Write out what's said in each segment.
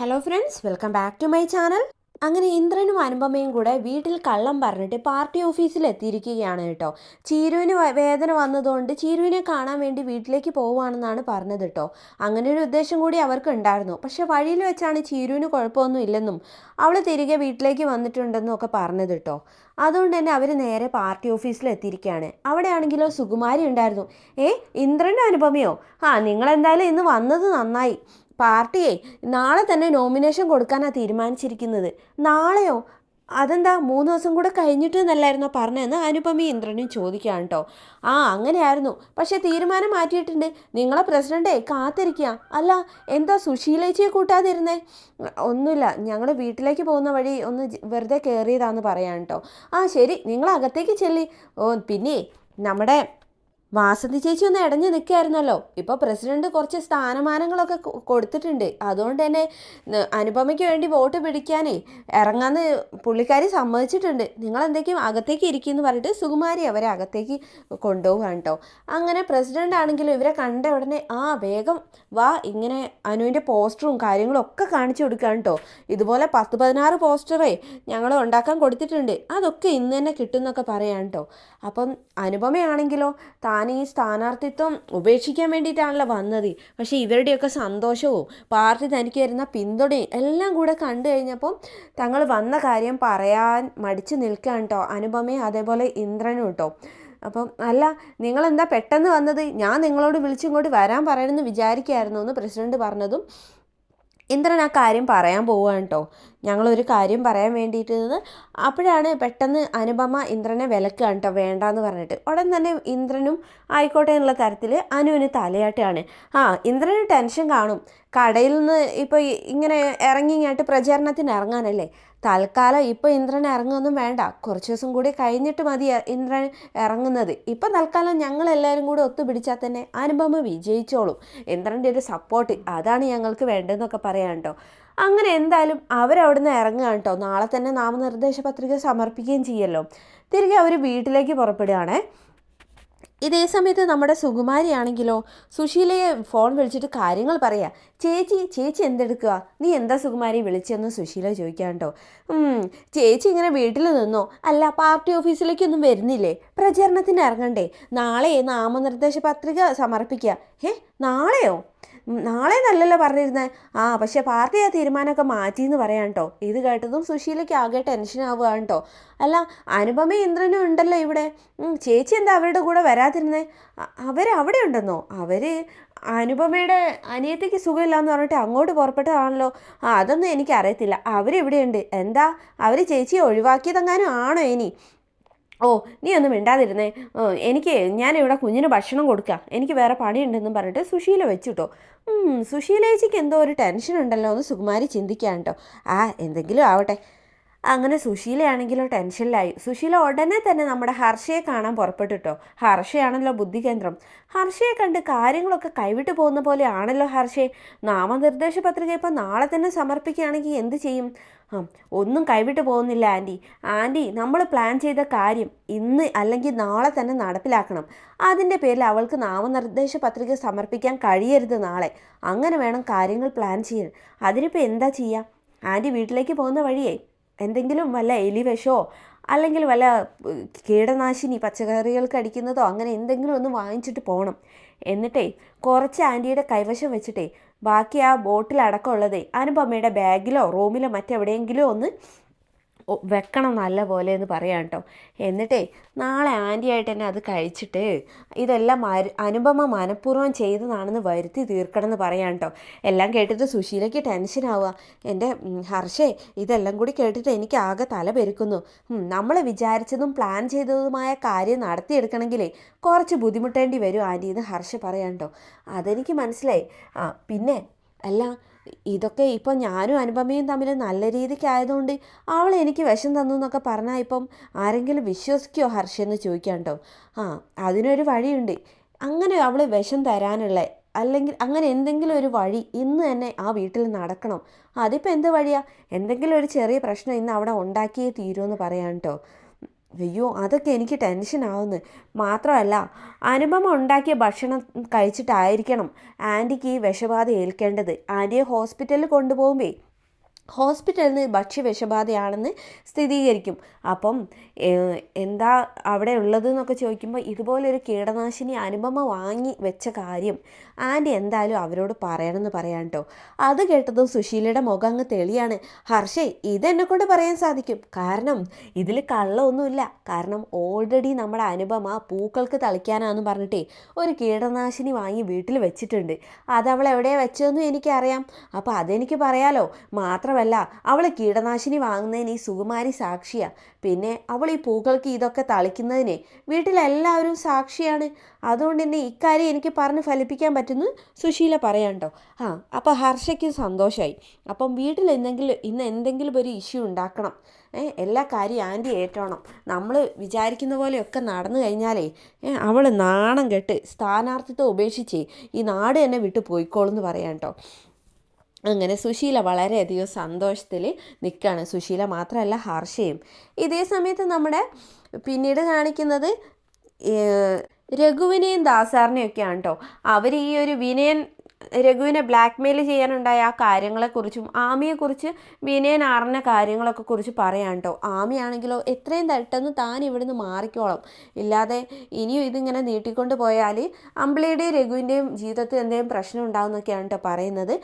Hello friends welcome back to my channel അങ്ങനെ ഇന്ദ്രനും അനുപമയും കൂടെ വീട്ടിൽ കള്ളം പറഞ്ഞിട്ട് പാർട്ടി ഓഫീസിൽ എത്തിയിരിക്കുകയാണ് കേട്ടോ. ചീരുവിന് വേദന വന്നതുകൊണ്ട് ചീരുവിനെ കാണാൻ വേണ്ടി വീട്ടിലേക്ക് പോവുകയാണെന്നാണ് പറഞ്ഞത് കേട്ടോ. അങ്ങനെ ഒരു ഉദ്ദേശം കൂടി അവർക്ക് ഉണ്ടായിരുന്നു പക്ഷെ വഴിയിൽ വെച്ചാണ് ചീരുവിന് കുഴപ്പമൊന്നും ഇല്ലെന്നും അവൾ തിരികെ വീട്ടിലേക്ക് വന്നിട്ടുണ്ടെന്നും ഒക്കെ പറഞ്ഞത് കേട്ടോ. അതുകൊണ്ട് തന്നെ അവർ നേരെ പാർട്ടി ഓഫീസിൽ എത്തിയിരിക്കുകയാണ്. അവിടെയാണെങ്കിലോ സുകുമാരി ഉണ്ടായിരുന്നു. ഏ ഇന്ദ്രന്റെ അനുപമയോ? ആ നിങ്ങളെന്തായാലും ഇന്ന് വന്നത് നന്നായി. പാർട്ടിയെ നാളെ തന്നെ നോമിനേഷൻ കൊടുക്കാനാണ് തീരുമാനിച്ചിരിക്കുന്നത്. നാളെയോ? അതെന്താ മൂന്ന് ദിവസം കൂടെ കഴിഞ്ഞിട്ട് എന്നല്ലായിരുന്നോ പറഞ്ഞതെന്ന് അനുപമി ഇന്ദ്രനും ചോദിക്കുകയാണ് കേട്ടോ ആ അങ്ങനെയായിരുന്നു. പക്ഷേ തീരുമാനം മാറ്റിയിട്ടുണ്ട്. നിങ്ങളെ പ്രസിഡന്റേ കാത്തിരിക്കുക അല്ല എന്താ സുശീലേച്ചിയെ കൂട്ടാതിരുന്നേ? ഒന്നുമില്ല ഞങ്ങൾ വീട്ടിലേക്ക് പോകുന്ന വഴി ഒന്ന് വെറുതെ കയറിയതാന്ന് പറയാൻ കേട്ടോ ആ ശരി നിങ്ങൾ അകത്തേക്ക് ചെല്ലി. ഓ പിന്നെ നമ്മുടെ വാസന്തി ചേച്ചി ഒന്ന് ഇടഞ്ഞു നിൽക്കുകയായിരുന്നല്ലോ. ഇപ്പോൾ പ്രസിഡന്റ് കുറച്ച് സ്ഥാനമാനങ്ങളൊക്കെ കൊടുത്തിട്ടുണ്ട്. അതുകൊണ്ട് തന്നെ അനുപമയ്ക്ക് വേണ്ടി വോട്ട് പിടിക്കാനേ ഇറങ്ങാന്ന് പുള്ളിക്കാരി സമ്മതിച്ചിട്ടുണ്ട്. നിങ്ങൾ എന്തൊക്കെയും അകത്തേക്ക് ഇരിക്കുമെന്ന് പറഞ്ഞിട്ട് സുകുമാരി അവരെ അകത്തേക്ക് കൊണ്ടുപോകാൻ കേട്ടോ അങ്ങനെ പ്രസിഡന്റ് ആണെങ്കിലും ഇവരെ കണ്ട ഉടനെ ആ വേഗം വാ ഇങ്ങനെ അനുവിന്റെ പോസ്റ്ററും കാര്യങ്ങളും ഒക്കെ കാണിച്ചു കൊടുക്കുകയാണ് കേട്ടോ ഇതുപോലെ പത്ത് പതിനാറ് പോസ്റ്ററേ ഞങ്ങൾ ഉണ്ടാക്കാൻ കൊടുത്തിട്ടുണ്ട്. അതൊക്കെ ഇന്ന് തന്നെ കിട്ടുമെന്നൊക്കെ പറയാൻ കേട്ടോ അപ്പം അനുപമയാണെങ്കിലോ താൻ ഈ സ്ഥാനാർത്ഥിത്വം ഉപേക്ഷിക്കാൻ വേണ്ടിയിട്ടാണല്ലോ വന്നത്. പക്ഷേ ഇവരുടെയൊക്കെ സന്തോഷവും പാർട്ടി തനിക്ക് വരുന്ന പിന്തുണയും എല്ലാം കൂടെ കണ്ടു കഴിഞ്ഞപ്പം തങ്ങൾ വന്ന കാര്യം പറയാൻ മടിച്ചു നിൽക്കാൻ കേട്ടോ അനുപമയും അതേപോലെ ഇന്ദ്രനും കേട്ടോ അപ്പം അല്ല നിങ്ങളെന്താ പെട്ടെന്ന് വന്നത്? ഞാൻ നിങ്ങളോട് വിളിച്ചിങ്ങോട്ട് വരാൻ പറയണമെന്ന് വിചാരിക്കുകയായിരുന്നു എന്ന് പ്രസിഡന്റ് പറഞ്ഞതും ഇന്ദ്രൻ ആ കാര്യം പറയാൻ പോവുകയാണ് കേട്ടോ ഞങ്ങളൊരു കാര്യം പറയാൻ വേണ്ടിയിട്ട് അപ്പോഴാണ് പെട്ടെന്ന് അനുപമ ഇന്ദ്രനെ വിലക്കുകയാണ് കേട്ടോ വേണ്ടാന്ന് പറഞ്ഞിട്ട്. ഉടൻ തന്നെ ഇന്ദ്രനും ആയിക്കോട്ടെ എന്നുള്ള തരത്തിൽ അനുവിന് തലയാട്ടാണ് ആ ഇന്ദ്രന് ടെൻഷൻ കാണും. കടയിൽ നിന്ന് ഇപ്പോൾ ഇങ്ങനെ ഇറങ്ങി ഇങ്ങോട്ട് പ്രചാരണത്തിന് ഇറങ്ങാനല്ലേ? തൽക്കാലം ഇപ്പോൾ ഇന്ദ്രൻ ഇറങ്ങുമൊന്നും വേണ്ട. കുറച്ച് ദിവസം കൂടി കഴിഞ്ഞിട്ട് മതി ഇന്ദ്രൻ ഇറങ്ങുന്നത്. ഇപ്പം തൽക്കാലം ഞങ്ങളെല്ലാവരും കൂടി ഒത്തുപിടിച്ചാൽ തന്നെ അനുപമ വിജയിച്ചോളും. ഇന്ദ്രന്റെ ഒരു സപ്പോർട്ട് അതാണ് ഞങ്ങൾക്ക് വേണ്ടതെന്നൊക്കെ പറയാം കേട്ടോ അങ്ങനെ എന്തായാലും അവരവിടുന്ന് ഇറങ്ങുകയാണ് കേട്ടോ. നാളെ തന്നെ നാമനിർദ്ദേശ പത്രിക സമർപ്പിക്കുകയും ചെയ്യല്ലോ. തിരികെ അവർ വീട്ടിലേക്ക് പുറപ്പെടുകയാണേ. ഇതേ സമയത്ത് നമ്മുടെ സുകുമാരി ആണെങ്കിലോ സുശീലയെ ഫോൺ വിളിച്ചിട്ട് കാര്യങ്ങൾ പറയാ. ചേച്ചി ചേച്ചി എന്തെടുക്കുക നീ എന്താ സുകുമാരി വിളിച്ചെന്ന് സുശീല ചോദിക്കാൻ ചേച്ചി ഇങ്ങനെ വീട്ടിൽ നിന്നോ? അല്ല പാർട്ടി ഓഫീസിലേക്കൊന്നും വരുന്നില്ലേ? പ്രചരണത്തിന് ഇറങ്ങണ്ടേ. നാളെ നാമനിർദ്ദേശ പത്രിക സമർപ്പിക്കുക. ഏ നാളെയോ? നാളെ നല്ലല്ലോ പറഞ്ഞിരുന്നത് ആ പക്ഷേ പാർട്ടി ആ തീരുമാനമൊക്കെ മാറ്റിയെന്ന് പറയാം കേട്ടോ ഇത് കേട്ടതും സുശീലയ്ക്ക് ആകെ ടെൻഷൻ ആവുകയാണ് കേട്ടോ അല്ല അനുപമ ഇന്ദ്രനും ഉണ്ടല്ലോ ഇവിടെ. ചേച്ചി എന്താ അവരുടെ കൂടെ വരാതിരുന്നേ? അവർ അവിടെ ഉണ്ടെന്നോ? അവർ അനുപമയുടെ അനിയത്തിക്ക് സുഖമില്ലാന്ന് പറഞ്ഞിട്ട് അങ്ങോട്ട് പുറപ്പെട്ടതാണല്ലോ. ആ അതൊന്നും എനിക്കറിയത്തില്ല. അവരിവിടെയുണ്ട് എന്താ? അവർ ചേച്ചിയെ ഒഴിവാക്കിയതെങ്ങാനും ആണോ ഇനി? ഓ നീ ഒന്നും മിണ്ടാതിരുന്നേ. എനിക്ക് ഞാനിവിടെ കുഞ്ഞിന് ഭക്ഷണം കൊടുക്കാം. എനിക്ക് വേറെ പണിയുണ്ടെന്നും പറഞ്ഞിട്ട് സുശീല വെച്ചിട്ടോ. സുശീലേച്ചിക്ക് എന്തോ ഒരു ടെൻഷൻ ഉണ്ടല്ലോ എന്ന് സുകുമാരി ചിന്തിക്കാൻ കേട്ടോ ആ എന്തെങ്കിലും ആവട്ടെ. അങ്ങനെ സുശീലയാണെങ്കിലോ ടെൻഷനിലായി സുശീല ഉടനെ തന്നെ നമ്മുടെ ഹർഷയെ കാണാൻ പുറപ്പെട്ടിട്ടോ. ഹർഷയാണല്ലോ ബുദ്ധികേന്ദ്രം. ഹർഷയെ കണ്ട് കാര്യങ്ങളൊക്കെ കൈവിട്ട് പോകുന്ന പോലെയാണല്ലോ ഹർഷയെ നാമനിർദ്ദേശ പത്രിക ഇപ്പം നാളെ തന്നെ സമർപ്പിക്കുകയാണെങ്കിൽ എന്ത് ചെയ്യും? ഒന്നും കൈവിട്ട് പോകുന്നില്ല ആന്റി. ആന്റി നമ്മൾ പ്ലാൻ ചെയ്ത കാര്യം ഇന്ന് അല്ലെങ്കിൽ നാളെ തന്നെ നടപ്പിലാക്കണം. അതിന്റെ പേരിൽ അവൾക്ക് നാമനിർദ്ദേശ പത്രിക സമർപ്പിക്കാൻ കഴിയരുത് നാളെ. അങ്ങനെ വേണം കാര്യങ്ങൾ പ്ലാൻ ചെയ്യാൻ. അതിനിപ്പോൾ എന്താ ചെയ്യുക ആന്റി വീട്ടിലേക്ക് പോകുന്ന വഴിയേ? എന്തെങ്കിലും വല്ല എലിവശോ അല്ലെങ്കിൽ വല്ല കീടനാശിനി പച്ചക്കറികൾക്ക് അടിക്കുന്നതോ? അങ്ങനെ എന്തെങ്കിലും ഒന്ന് വാങ്ങിച്ചിട്ട് പോകണം എന്നിട്ടേ കുറച്ച് ആന്റിയുടെ കൈവശം വെച്ചിട്ടേ ബാക്കി ആ ബോട്ടിൽ അടക്കമുള്ളതേ അനുപമയുടെ ബാഗിലോ റൂമിലോ മറ്റെവിടെയെങ്കിലും ഒന്ന് വെക്കണം നല്ല പോലെ എന്ന് പറയാം കേട്ടോ എന്നിട്ടേ നാളെ ആന്റിയായിട്ട് തന്നെ അത് കഴിച്ചിട്ട് ഇതെല്ലാം അനുപമ മനഃപൂർവം ചെയ്തതാണെന്ന് വരുത്തി തീർക്കണം എന്ന് പറയാം കേട്ടോ എല്ലാം കേട്ടിട്ട് സുശീലയ്ക്ക് ടെൻഷനാവുക എന്റെ ഹർഷേ ഇതെല്ലാം കൂടി കേട്ടിട്ട് എനിക്ക് ആകെ തല പെരുക്കുന്നു. നമ്മൾ വിചാരിച്ചതും പ്ലാൻ ചെയ്തതുമായ കാര്യം നടത്തിയെടുക്കണമെങ്കിലേ കുറച്ച് ബുദ്ധിമുട്ടേണ്ടി വരും ആന്റി എന്ന് ഹർഷ പറയാം കേട്ടോ അതെനിക്ക് മനസ്സിലായി. ആ പിന്നെ അല്ല ഇതൊക്കെ ഇപ്പോൾ ഞാനും അനുപമയും തമ്മിൽ നല്ല രീതിക്കായതുകൊണ്ട് അവൾ എനിക്ക് വിഷം തന്നു എന്നൊക്കെ പറഞ്ഞാൽ ഇപ്പം ആരെങ്കിലും വിശ്വസിക്കുമോ ഹർഷെന്ന് ചോദിക്കാം കേട്ടോ ആ അതിനൊരു വഴിയുണ്ട്. അങ്ങനെ അവൾ വിഷം തരാനുള്ള അല്ലെങ്കിൽ അങ്ങനെ എന്തെങ്കിലും ഒരു വഴി ഇന്ന് തന്നെ ആ വീട്ടിൽ നടക്കണം. അതിപ്പോൾ എന്ത് വഴിയാ? എന്തെങ്കിലും ഒരു ചെറിയ പ്രശ്നം ഇന്ന് അവിടെ ഉണ്ടാക്കിയേ തീരുമെന്ന് പറയാം കേട്ടോ അയ്യോ അതൊക്കെ എനിക്ക് ടെൻഷൻ ആവുന്നു. മാത്രമല്ല അനുപമ ഉണ്ടാക്കിയ ഭക്ഷണം കഴിച്ചിട്ടായിരിക്കണം ആന്റിക്ക് ഈ വിഷബാധ ഏൽക്കേണ്ടത്. ആന്റിയെ ഹോസ്പിറ്റലിൽ കൊണ്ടുപോകുമ്പേ ഹോസ്പിറ്റലിൽ നിന്ന് ഭക്ഷ്യവിഷബാധയാണെന്ന് സ്ഥിരീകരിക്കും. അപ്പം എന്താ അവിടെ ഉള്ളതെന്നൊക്കെ ചോദിക്കുമ്പോൾ ഇതുപോലൊരു കീടനാശിനി അനുപമ വാങ്ങി വെച്ച കാര്യം ആന്റി എന്തായാലും അവരോട് പറയണമെന്ന് പറയാൻ കേട്ടോ. അത് കേട്ടതും സുശീലയുടെ മുഖം അങ്ങ് തെളിയാണ്. ഹർഷേ ഇതെന്നെ കൊണ്ട് പറയാൻ സാധിക്കും. കാരണം ഇതിൽ കള്ളമൊന്നുമില്ല. കാരണം ഓൾറെഡി നമ്മുടെ അനുപമ പൂക്കൾക്ക് തളിക്കാനാന്ന് പറഞ്ഞിട്ടേ ഒരു കീടനാശിനി വാങ്ങി വീട്ടിൽ വെച്ചിട്ടുണ്ട്. അത് വെച്ചതെന്നും എനിക്കറിയാം. അപ്പോൾ അതെനിക്ക് പറയാലോ? മാത്രമല്ല അവൾ കീടനാശിനി വാങ്ങുന്നതിന് ഈ സുകുമാരി സാക്ഷിയാ. പിന്നെ അവൾ ഈ പൂക്കൾക്ക് ഇതൊക്കെ തളിക്കുന്നതിന് വീട്ടിലെല്ലാവരും സാക്ഷിയാണ്. അതുകൊണ്ട് തന്നെ ഇക്കാര്യം എനിക്ക് പറഞ്ഞ് ഫലിപ്പിക്കാൻ പറ്റുന്നു സുശീല പറയാണ്ടോ ആ അപ്പോൾ ഹർഷയ്ക്കും സന്തോഷമായി അപ്പം വീട്ടിൽ എന്തെങ്കിലും ഇന്ന് എന്തെങ്കിലും ഒരു ഇഷ്യൂ ഉണ്ടാക്കണം. എല്ലാ കാര്യം ആന്റി ഏറ്റോണം. നമ്മൾ വിചാരിക്കുന്ന പോലെയൊക്കെ നടന്നു കഴിഞ്ഞാലേ അവൾ നാണം കെട്ട് സ്ഥാനാർത്ഥിത്വം ഉപേക്ഷിച്ച് ഈ നാട് തന്നെ വിട്ടു പോയിക്കോളെന്ന് പറയാം കേട്ടോ അങ്ങനെ സുശീല വളരെയധികം സന്തോഷത്തിൽ നിൽക്കുകയാണ്. സുശീല മാത്രമല്ല ഹർഷയും. ഇതേ സമയത്ത് നമ്മുടെ പിന്നീട് കാണിക്കുന്നത് രഘുവിനെയും ദാസാറിനെയും ഒക്കെയാണ് കേട്ടോ. അവർ ഈ ഒരു വിനയൻ രഘുവിനെ ബ്ലാക്ക്മെയിൽ ചെയ്യാനുണ്ടായ ആ കാര്യങ്ങളെക്കുറിച്ചും ആമിയെക്കുറിച്ച് വിനയൻ അറിഞ്ഞ കാര്യങ്ങളൊക്കെ കുറിച്ച് പറയാം കേട്ടോ. ആമിയാണെങ്കിലോ എത്രയും തട്ടെന്ന് താൻ ഇവിടുന്ന് മാറിക്കോളും. ഇല്ലാതെ ഇനിയും ഇതിങ്ങനെ നീട്ടിക്കൊണ്ട് പോയാൽ അമ്പിളിയുടെയും രഘുവിന്റെയും ജീവിതത്തിൽ എന്തെങ്കിലും പ്രശ്നം ഉണ്ടാകുന്നൊക്കെയാണ് കേട്ടോ പറയുന്നത്.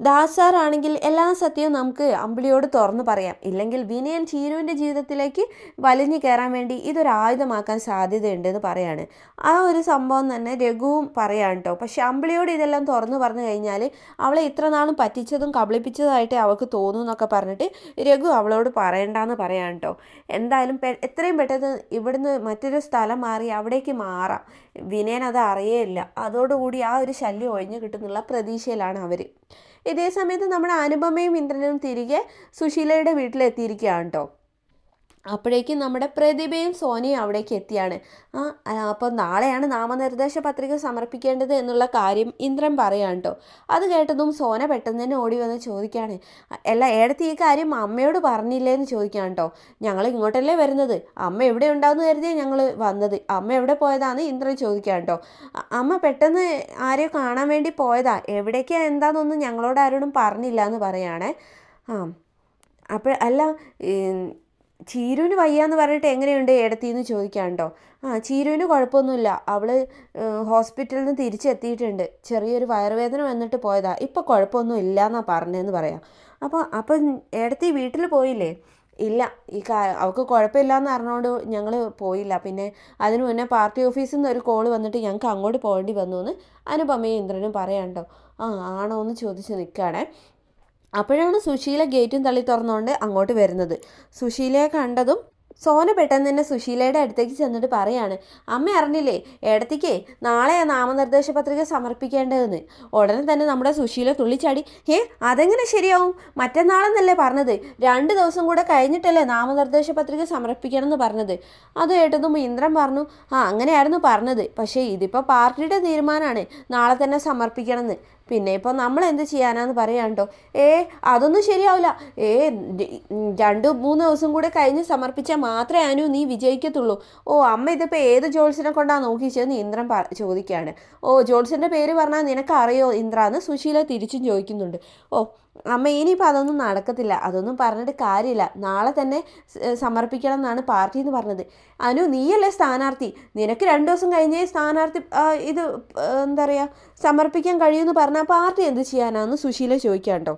ദാസാർ ആണെങ്കിൽ എല്ലാ സത്യവും നമുക്ക് അമ്പിളിയോട് തുറന്നു പറയാം. ഇല്ലെങ്കിൽ വിനയൻ ചീരുവിന്റെ ജീവിതത്തിലേക്ക് വലിഞ്ഞു കയറാൻ വേണ്ടി ഇതൊരു ആയുധമാക്കാൻ സാധ്യതയുണ്ടെന്ന് പറയാണ്. ആ ഒരു സംഭവം തന്നെ രഘുവും പറയാൻ കേട്ടോ പക്ഷെ അമ്പിളിയോട് ഇതെല്ലാം തുറന്നു പറഞ്ഞു കഴിഞ്ഞാൽ അവളെ ഇത്ര നാളും പറ്റിച്ചതും കബളിപ്പിച്ചതായിട്ട് അവൾക്ക് തോന്നും എന്നൊക്കെ പറഞ്ഞിട്ട് രഘു അവളോട് പറയണ്ടെന്ന് പറയാൻ കേട്ടോ എന്തായാലും എത്രയും പെട്ടെന്ന് ഇവിടുന്ന് മറ്റൊരു സ്ഥലം മാറി അവിടേക്ക് മാറാം. വിനയൻ അത് അറിയേയില്ല. അതോടുകൂടി ആ ഒരു ശല്യം ഒഴിഞ്ഞു കിട്ടുന്നുള്ള പ്രതീക്ഷയിലാണ് അവർ ഇതേ സമയത്ത് നമ്മുടെ അനുപമയും ഇന്ദ്രനും തിരികെ സുശീലയുടെ വീട്ടിലെത്തിയിരിക്കുകയാണ് കേട്ടോ. അപ്പോഴേക്കും നമ്മുടെ പ്രതിഭയും സോനയും അവിടേക്ക് എത്തിയാണ്. ആ അപ്പോൾ നാളെയാണ് നാമനിർദ്ദേശ പത്രിക സമർപ്പിക്കേണ്ടത് എന്നുള്ള കാര്യം ഇന്ദ്രൻ പറയാൻ കേട്ടോ അത് കേട്ടതും സോന പെട്ടെന്ന് തന്നെ ഓടി വന്ന് ചോദിക്കുകയാണ് അല്ല ഏടത്തി ഈ കാര്യം അമ്മയോട് പറഞ്ഞില്ലേ എന്ന് ചോദിക്കാൻ കേട്ടോ ഞങ്ങൾ ഇങ്ങോട്ടല്ലേ വരുന്നത്? അമ്മ എവിടെ ഉണ്ടാവുന്ന കരുതിയാണ് ഞങ്ങൾ വന്നത്? അമ്മ എവിടെ പോയതാന്ന് ഇന്ദ്രൻ ചോദിക്കാൻ കേട്ടോ അമ്മ പെട്ടെന്ന് ആരെയോ കാണാൻ വേണ്ടി പോയതാ? എവിടേക്കാ എന്താണെന്നൊന്നും ഞങ്ങളോട് ആരോടും പറഞ്ഞില്ല എന്ന് പറയുകയാണേ ആ അപ്പോൾ അല്ല ചീരുവിന് വയ്യാന്ന് പറഞ്ഞിട്ട് എങ്ങനെയുണ്ട് ഏടത്തിന്ന് ചോദിക്കാണ്ടോ ആ ചീരുവിന് കുഴപ്പമൊന്നുമില്ല. അവൾ ഹോസ്പിറ്റലിൽ നിന്ന് തിരിച്ചെത്തിയിട്ടുണ്ട്. ചെറിയൊരു വയറുവേദന വന്നിട്ട് പോയതാ. ഇപ്പോൾ കുഴപ്പമൊന്നും ഇല്ല എന്നാണ് പറഞ്ഞതെന്ന് പറയാം. അപ്പോൾ അപ്പം ഇടത്തി വീട്ടിൽ പോയില്ലേ? ഇല്ല. ഈ കാ അവൾക്ക് കുഴപ്പമില്ലയെന്ന് അറിഞ്ഞുകൊണ്ട് ഞങ്ങൾ പോയില്ല. പിന്നെ അതിന് മുന്നേ പാർട്ടി ഓഫീസിൽ നിന്ന് ഒരു കോൾ വന്നിട്ട് ഞങ്ങൾക്ക് അങ്ങോട്ട് പോകേണ്ടി വന്നു എന്ന് അനുപമയും ഇന്ദ്രനും പറയാണ്ടോ ആ ആണോ എന്ന് ചോദിച്ച് നിൽക്കുകയാണേ അപ്പോഴാണ് സുശീല ഗേറ്റും തള്ളി തുറന്നുകൊണ്ട് അങ്ങോട്ട് വരുന്നത്. സുശീലയെ കണ്ടതും സോന പെട്ടെന്ന് തന്നെ സുശീലയുടെ അടുത്തേക്ക് ചെന്നിട്ട് പറയാണ് അമ്മ അറിഞ്ഞില്ലേ? ഏടത്തിക്കേ നാളെ നാമനിർദ്ദേശ പത്രിക സമർപ്പിക്കേണ്ടതെന്ന്. ഉടനെ തന്നെ നമ്മുടെ സുശീല തുള്ളിച്ചാടി ഏ അതെങ്ങനെ ശരിയാവും? മറ്റന്നാളെന്നല്ലേ പറഞ്ഞത്? രണ്ട് ദിവസം കൂടെ കഴിഞ്ഞിട്ടല്ലേ നാമനിർദ്ദേശ പത്രിക സമർപ്പിക്കണം എന്ന് പറഞ്ഞത്? അത് കേട്ടതും ഇന്ദ്രൻ പറഞ്ഞു ആ അങ്ങനെയായിരുന്നു പറഞ്ഞത്. പക്ഷേ ഇതിപ്പോൾ പാർട്ടിയുടെ തീരുമാനമാണ് നാളെ തന്നെ സമർപ്പിക്കണമെന്ന്. പിന്നെ ഇപ്പോൾ നമ്മൾ എന്ത് ചെയ്യാനാന്ന് പറയാണ്ടോ? ഏ അതൊന്നും ശരിയാവില്ല. ഏ രണ്ട് മൂന്ന് ദിവസം കൂടെ കഴിഞ്ഞ് സമർപ്പിച്ചാൽ മാത്രമേ അനു നീ വിജയിക്കത്തുള്ളൂ. ഓ അമ്മ ഇതിപ്പോൾ ഏത് ജോത്സ്യനെ കൊണ്ടാണ് നോക്കിച്ചതെന്ന് ഇന്ദ്രൻ ചോദിക്കുകയാണ് ഓ ജോത്സ്യന്റെ പേര് പറഞ്ഞാൽ നിനക്ക് അറിയോ ഇന്ദ്ര എന്ന് സുശീല തിരിച്ചും ചോദിക്കുന്നുണ്ട്. ഓ അമ്മ ഇനിയിപ്പോൾ അതൊന്നും നടക്കത്തില്ല. അതൊന്നും പറഞ്ഞിട്ട് കാര്യമില്ല. നാളെ തന്നെ സമർപ്പിക്കണം എന്നാണ് പാർട്ടി എന്ന് പറഞ്ഞത്. അനു നീയല്ലേ സ്ഥാനാർത്ഥി? നിനക്ക് രണ്ട് ദിവസം കഴിഞ്ഞേ സ്ഥാനാർത്ഥി ഇത് എന്താ പറയുക സമർപ്പിക്കാൻ കഴിയുമെന്ന് പറഞ്ഞാൽ പാർട്ടി എന്ത് ചെയ്യാനാണെന്ന് സുശീല ചോദിക്കാം കേട്ടോ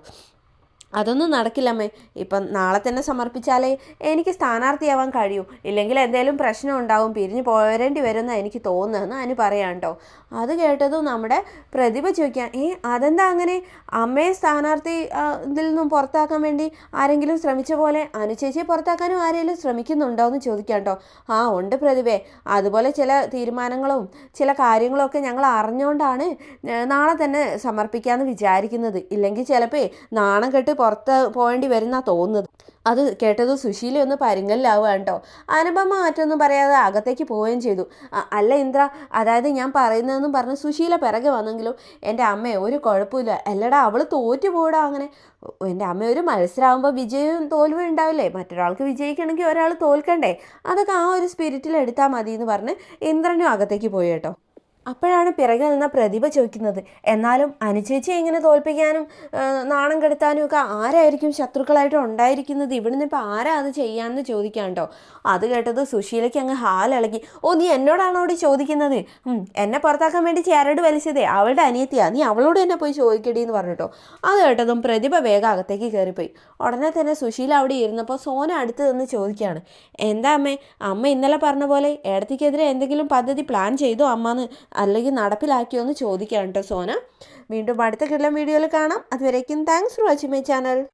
അതൊന്നും നടക്കില്ലമ്മേ ഇപ്പം നാളെ തന്നെ സമർപ്പിച്ചാലേ എനിക്ക് സ്ഥാനാർത്ഥിയാവാൻ കഴിയൂ. ഇല്ലെങ്കിൽ എന്തേലും പ്രശ്നം ഉണ്ടാവും പിരിഞ്ഞു പോരേണ്ടി വരുന്ന എനിക്ക് തോന്നുന്നതെന്ന് അനു പറയാം കേട്ടോ അത് കേട്ടതും നമ്മുടെ പ്രതിഭ ചോദിക്കാം ഏ അതെന്താ അങ്ങനെ? അമ്മയെ സ്ഥാനാർത്ഥി ഇതിൽ നിന്നും പുറത്താക്കാൻ വേണ്ടി ആരെങ്കിലും ശ്രമിച്ച പോലെ അനു ചേച്ചിയെ പുറത്താക്കാനും ആരെങ്കിലും ശ്രമിക്കുന്നുണ്ടോ എന്ന് ചോദിക്കാം കേട്ടോ ആ ഉണ്ട് പ്രതിഭേ. അതുപോലെ ചില തീരുമാനങ്ങളും ചില കാര്യങ്ങളൊക്കെ ഞങ്ങൾ അറിഞ്ഞുകൊണ്ടാണ് നാളെ തന്നെ സമർപ്പിക്കാമെന്ന് വിചാരിക്കുന്നത്. ഇല്ലെങ്കിൽ ചിലപ്പോൾ നാണം കെട്ട് പുറത്ത് പോകേണ്ടി വരുന്നാ തോന്നുന്നത്. അത് കേട്ടത് സുശീല ഒന്ന് പരിങ്ങലിലാവുകയാണ് കേട്ടോ. അനുപമ മാറ്റൊന്നും പറയാതെ അകത്തേക്ക് പോവുകയും ചെയ്തു. അല്ല ഇന്ദ്ര അതായത് ഞാൻ പറയുന്നതെന്നും പറഞ്ഞ് സുശീല പിറകെ വന്നെങ്കിലും എന്റെ അമ്മ ഒരു കുഴപ്പമില്ല. അല്ലടാ അവൾ തോറ്റു പോടാ അങ്ങനെ. എന്റെ അമ്മ ഒരു മത്സരമാകുമ്പോൾ വിജയവും തോൽവും ഉണ്ടാവില്ലേ? മറ്റൊരാൾക്ക് വിജയിക്കണമെങ്കിൽ ഒരാൾ തോൽക്കണ്ടേ? അതൊക്കെ ആ ഒരു സ്പിരിറ്റിൽ എടുത്താൽ മതി എന്ന് പറഞ്ഞ് ഇന്ദ്രനും അകത്തേക്ക് പോയി കേട്ടോ. അപ്പോഴാണ് പിറകിൽ നിന്ന പ്രതിഭ ചോദിക്കുന്നത്. എന്നാലും അനുചേച്ചിയെ ഇങ്ങനെ തോൽപ്പിക്കാനും നാണം കെടുത്താനും ഒക്കെ ആരായിരിക്കും ശത്രുക്കളായിട്ട് ഉണ്ടായിരിക്കുന്നത്? ഇവിടുന്ന് ഇപ്പോൾ ആരാ അത് ചെയ്യാമെന്ന് ചോദിക്കാൻ കേട്ടോ അത് കേട്ടത് സുശീലയ്ക്ക് അങ്ങ് ഹാലിളകി. ഓ നീ എന്നോടാണോ അവിടെ ചോദിക്കുന്നത്? എന്നെ പുറത്താക്കാൻ വേണ്ടി ചേരട് വലിച്ചതേ. അവളുടെ അനിയത്തിയാ. നീ അവളോട് തന്നെ പോയി ചോദിക്കടി എന്ന് പറഞ്ഞിട്ടോ. അത് കേട്ടതും പ്രതിഭ വേഗം അകത്തേക്ക് കയറിപ്പോയി. ഉടനെ തന്നെ സുശീല അവിടെ ഇരുന്നപ്പോൾ സോന അടുത്ത് നിന്ന് ചോദിക്കുകയാണ് എന്താ അമ്മേ? അമ്മ ഇന്നലെ പറഞ്ഞ പോലെ ഏടത്തിക്കെതിരെ എന്തെങ്കിലും പദ്ധതി പ്ലാൻ ചെയ്തോ അമ്മന്ന്? അല്ലെങ്കിൽ നടപ്പിലാക്കിയോ എന്ന് ചോദിക്കാം കേട്ടോ സോന. വീണ്ടും അടുത്ത കിട്ടുന്ന വീഡിയോയിൽ കാണാം. അതുവരേക്കും thanks for watching my channel